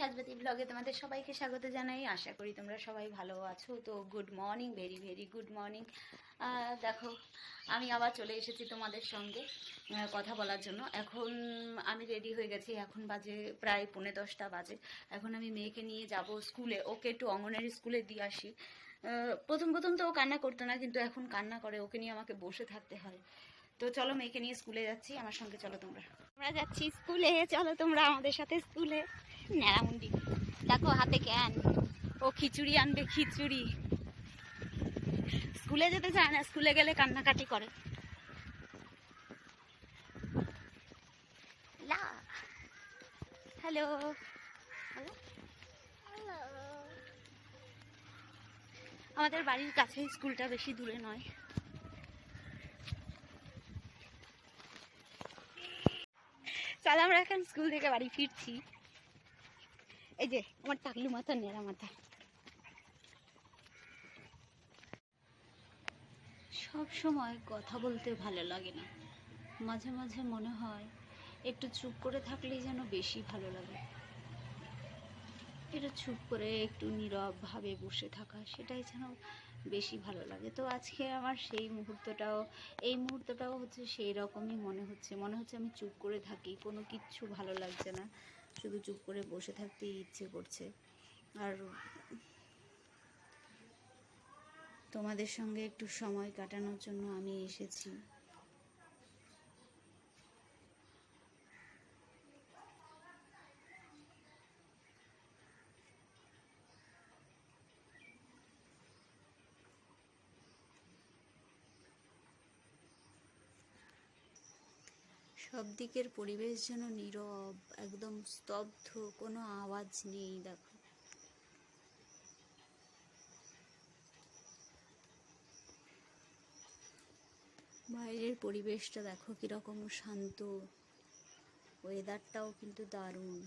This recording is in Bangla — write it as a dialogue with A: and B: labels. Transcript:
A: সাজবাতি ব্লগে তোমাদের সবাইকে স্বাগত জানাই। আশা করি তোমরা সবাই ভালো আছো। তো good morning very very good morning দেখো, আমি আবার চলে এসেছি তোমাদের সঙ্গে কথা বলার জন্য। এখন আমি রেডি হয়ে গেছি। এখন বাজে প্রায় পৌনে দশটা বাজে। এখন আমি মেয়েকে নিয়ে যাব স্কুলে। ওকে একটু অঙ্গনারী স্কুলে দিয়ে আসি। প্রথম প্রথম তো ও কান্না করতো না, কিন্তু এখন কান্না করে। ওকে নিয়ে আমাকে বসে থাকতে হয়। তো চলো মেয়েকে নিয়ে স্কুলে যাচ্ছি আমার সঙ্গে চলো তোমরা। আমরা যাচ্ছি স্কুলে চলো তোমরা আমাদের সাথে স্কুলে। ন্যাড়ামুন্ডি। দেখো হাতে ক্যান। ও খিচুড়ি আনবে খিচুড়ি। স্কুলে যেতে চায় না স্কুলে গেলে কান্নাকাটি করে। লা। হ্যালো। আমাদের বাড়ির কাছে স্কুলটা বেশি দূরে নয়। চল আমরা এখন স্কুল থেকে বাড়ি ফিরছি। এই যে, আমার টাকলু মাথা নেড়া মাথা। সব সময় কথা বলতে ভালো লাগে না। মাঝে মাঝে মনে হয়, একটু চুপ করে থাকলেই যেন বেশি ভালো লাগে। একটু চুপ করে একটু নীরব ভাবে বসে থাকা, সেটাই যেন বেশি ভালো লাগে। তো আজকে আমার সেই মুহূর্তটাও, এই মুহূর্তটাও হচ্ছে সেই রকমই মনে হচ্ছে। মনে হচ্ছে আমি চুপ করে থাকি, কোনো কিচ্ছু ভালো লাগছে না। শুধু চুপ করে বসে থাকতেই ইচ্ছে করছে। আর তোমাদের সঙ্গে একটু সময় কাটানোর জন্য আমি এসেছি। সব দিকের পরিবেশ যেন নীরব, একদম স্তব্ধ, কোনো আওয়াজ নেই, দেখো। বাইরের পরিবেশটা দেখো কীরকম শান্ত ওয়েদারটাও কিন্তু দারুণ।